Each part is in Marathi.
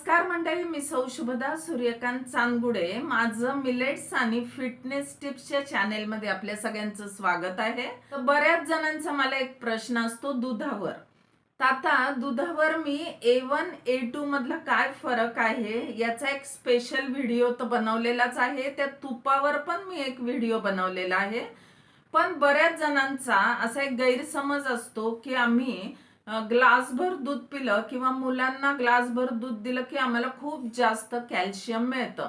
नमस्कार मंडळी मी सौ शुभदा सूर्यकांत चांदगुडे. माझं मिलेट्स आणि फिटनेस टिप्सच्या चॅनेलमध्ये आपल्या सगळ्यांचं स्वागत आहे. तर बऱ्याच जणांचा मला एक प्रश्न असतो दुधावर. तर आता दुधावर मी ए वन ए टू मधला काय फरक आहे? याचा एक स्पेशल व्हिडिओ तर बनवलेलाच आहे. त्या तुपावर पण मी एक व्हिडिओ बनवलेला आहे. पण बऱ्याच जणांचा असा एक गैरसमज असतो की आम्ही ग्लासभर दूध पिलं किंवा मुलांना ग्लासभर दूध दिलं की आम्हाला खूप जास्त कॅल्शियम मिळतं.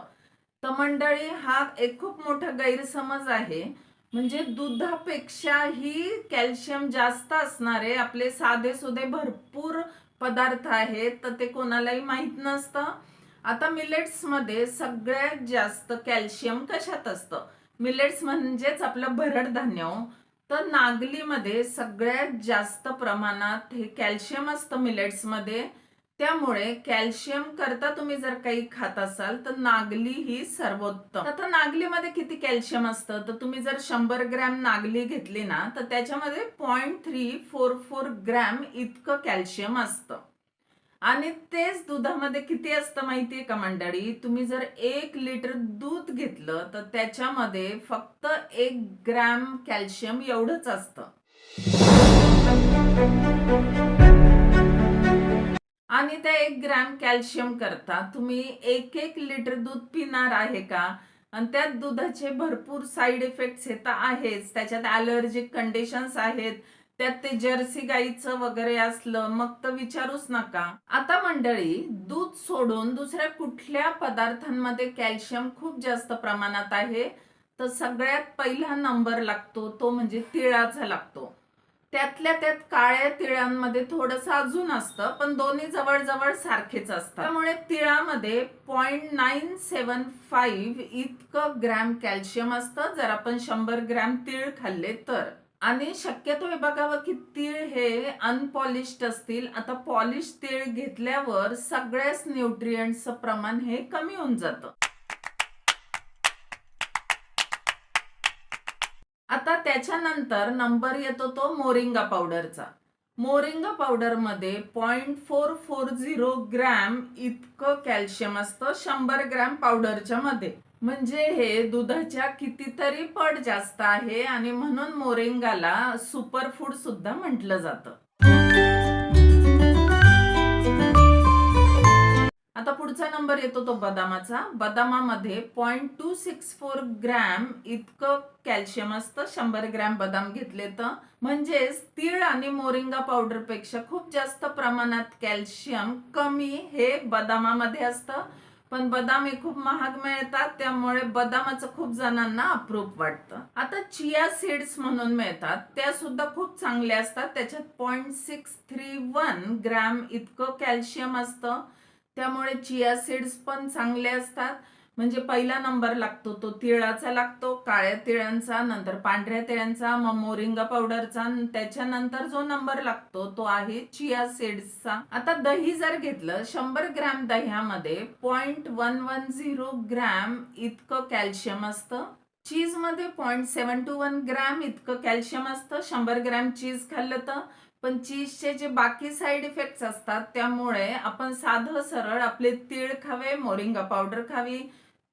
तर मंडळी हा एक खूप मोठा गैरसमज आहे. म्हणजे दुधापेक्षाही कॅल्शियम जास्त असणारे आपले साधे सुधे भरपूर पदार्थ आहेत तर ते कोणालाही माहीत नसतं. आता मिलेट्समध्ये सगळ्यात जास्त कॅल्शियम कशात असतं? मिलेट्स म्हणजेच आपलं भरड धान्य हो. तर नागलीमध्ये सगळ्यात जास्त प्रमाणात हे कॅल्शियम असतं मिलेट्समध्ये. त्यामुळे कॅल्शियम करता तुम्ही जर काही खात असाल तर नागली ही सर्वोत्तम. आता नागलीमध्ये किती कॅल्शियम असतं? तर तुम्ही जर शंभर ग्रॅम नागली घेतली ना तर त्याच्यामध्ये point three four four gram इतकं कॅल्शियम असतं. आणि तेच दुधामध्ये किती असतं माहितीये का मंडळी? तुम्ही जर एक लिटर दूध घेतलं तर त्याच्यामध्ये फक्त एक ग्रॅम कॅल्शियम एवढंच असतं. आणि त्या एक ग्रॅम कॅल्शियम करता तुम्ही एक एक लिटर दूध पिणार आहे का? आणि त्यात दुधाचे भरपूर साईड इफेक्ट्स हे तर आहेच. त्याच्यात ॲलर्जिक कंडिशन्स आहेत. त्यात ते जर्सी गाईचं वगैरे असलं मग तर विचारूच नका. आता मंडळी दूध सोडून दुसऱ्या कुठल्या पदार्थांमध्ये कॅल्शियम खूप जास्त प्रमाणात आहे तर सगळ्यात पहिला नंबर लागतो तो म्हणजे तिळाचा लागतो. त्यातल्या त्यात काळ्या तिळांमध्ये थोडंसं अजून असतं पण दोन्ही जवळजवळ सारखेच असतात. त्यामुळे तिळामध्ये पॉईंट नाईन सेवन फाईव्ह इतकं ग्रॅम कॅल्शियम असतं जर आपण शंभर ग्रॅम तिळ खाल्ले तर. आणि शक्यतो हे बघावं की तीळ हे अनपॉलिश्ड असतील आता पॉलिश तीळ घेतल्यावर सगळ्याच न्यूट्रियंटचं प्रमाण हे कमी होऊन जातं. आता त्याच्यानंतर नंबर येतो तो मोरिंगा पावडरचा मोरिंगा पावडरमध्ये point four four zero gram इतकं कॅल्शियम असतं शंभर ग्रॅम पावडरच्या मध्ये. म्हणजे हे दुधाच्या कितीतरी पट जास्त आहे आणि म्हणून मोरिंगाला सुपरफूड सुद्धा म्हटलं जातं. आता पुढचा नंबर येतो तो बदामाचा. बदामामध्ये point two six four gram इतकं कॅल्शियम असतं. शंभर ग्रॅम बदाम घेतले तर. म्हणजेच तीळ आणि मोरिंगा पावडरपेक्षा खूप जास्त प्रमाणात कॅल्शियम कमी हे बदामामध्ये असतं. पण बदाम हे खूप महाग मिळतात त्यामुळे बदामाचं खूप जणांना अप्रूप वाटतं. आता चिया सीड्स म्हणून मिळतात त्या सुद्धा खूप चांगल्या असतात. त्याच्यात point six three one gram इतकं कॅल्शियम असतं त्यामुळे चिया सीड्स पण चांगले असतात. म्हणजे पहिला नंबर लागतो तो तिळाचा लागतो काळ्या तिळांचा नंतर पांढऱ्या तिळांचा मग मोरिंगा पावडरचा त्याच्यानंतर जो नंबर लागतो तो आहे चिया सीड्सचा. आता दही जर घेतलं शंभर gram दह्यामध्ये point one one zero gram इतकं कॅल्शियम असतं. चीजमध्ये point seven two one gram इतकं कॅल्शियम असतं. शंभर ग्रॅम चीज खाल्लं तर पण चीजचे जे बाकी साईड इफेक्ट्स असतात त्यामुळे आपण साधं सरळ आपले तीळ खावे मोरिंगा पावडर खावी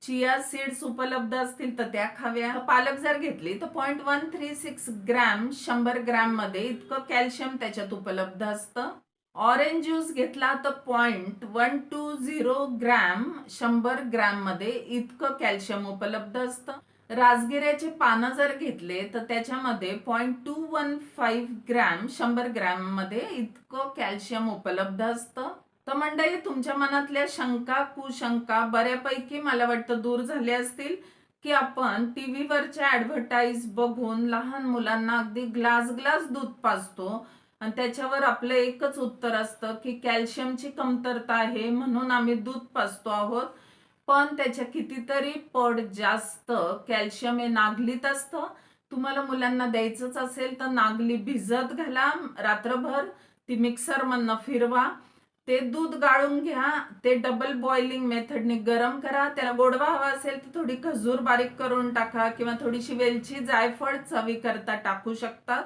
चिया सीड्स उपलब्ध असतील तर त्या खाव्या. पालक जर घेतली तर point one three six gram शंभर ग्रॅममध्ये इतकं कॅल्शियम त्याच्यात उपलब्ध असतं. ऑरेंज ज्यूस घेतला तर point one two zero gram शंभर ग्रॅममध्ये इतकं कॅल्शियम उपलब्ध असतं. राजगिऱ्याचे पानं जर घेतले तर त्याच्यामध्ये point two one five gram शंभर ग्रॅममध्ये इतकं कॅल्शियम उपलब्ध असतं. तर मंडळी तुमच्या मनातल्या शंका कुशंका बऱ्यापैकी मला वाटतं दूर झाल्या असतील की आपण टी व्हीवरच्या ॲडव्हर्टाईज बघून लहान मुलांना अगदी ग्लास ग्लास दूध पाजतो आणि त्याच्यावर आपलं एकच उत्तर असतं की कॅल्शियमची कमतरता आहे म्हणून आम्ही दूध पाजतो आहोत. पण त्याच्या कितीतरी पट जास्त. कॅल्शियम हे नागलीत असतं. तुम्हाला मुलांना द्यायचंच असेल तर नागली भिजत घाला रात्रभर ती मिक्सरमधनं फिरवा. ते दूध गाळून घ्या ते डबल बॉइलिंग मेथडने गरम करा. त्याला गोडवा हवा असेल तर थोडी खजूर बारीक करून टाका किंवा थोडीशी वेलची जायफळ चवी करता टाकू शकतात.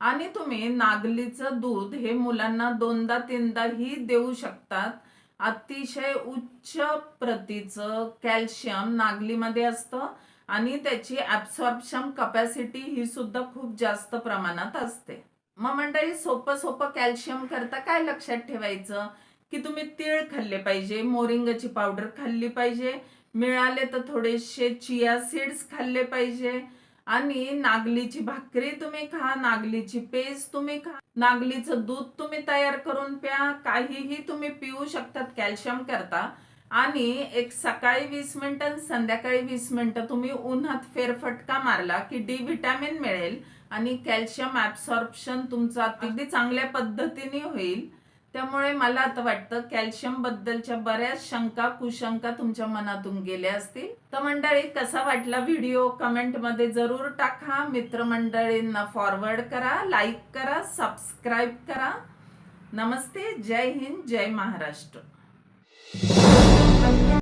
आणि तुम्ही नागलीचं दूध हे मुलांना दोनदा तीनदाही देऊ शकतात. अतिशय उच्च प्रतीचं कॅल्शियम नागलीमध्ये असतं आणि त्याची ॲब्सॉर्प्शन कपॅसिटी ही सुद्धा खूप जास्त प्रमाणात असते. मग मंडळी सोपं सोपं कॅल्शियम करता काय लक्षात ठेवायचं? की तुम्ही तीळ खाल्ले पाहिजे मोरिंगाची पावडर खाल्ली पाहिजे मिळाले तर थोडेसे चिया सीड्स खाल्ले पाहिजे आणि नागलीची भाकरी तुम्ही खा नागलीची पेस्ट तुम्ही खा नागलीचं दूध तुम्ही तयार करून प्या काहीही तुम्ही पिऊ शकतात कॅल्शियम करता. आणि एक सकाळी वीस मिनिटं आणि संध्याकाळी वीस मिनिटं तुम्ही उन्हात फेरफटका मारला की डी व्हिटॅमिन मिळेल आणि कॅल्शियम ॲब्सॉर्प्शन तुमचं अगदी चांगल्या पद्धतीने होईल. त्यामुळे मला आता वाटतं कॅल्शियम बद्दलच्या बऱ्याच शंका कुशंका तुमच्या मनातून गेल्या असतील. तर मंडळी कसा वाटला व्हिडिओ कमेंटमध्ये जरूर टाका. मित्रमंडळींना फॉरवर्ड करा लाईक करा सबस्क्राईब करा. नमस्ते. जय हिंद जय महाराष्ट्र.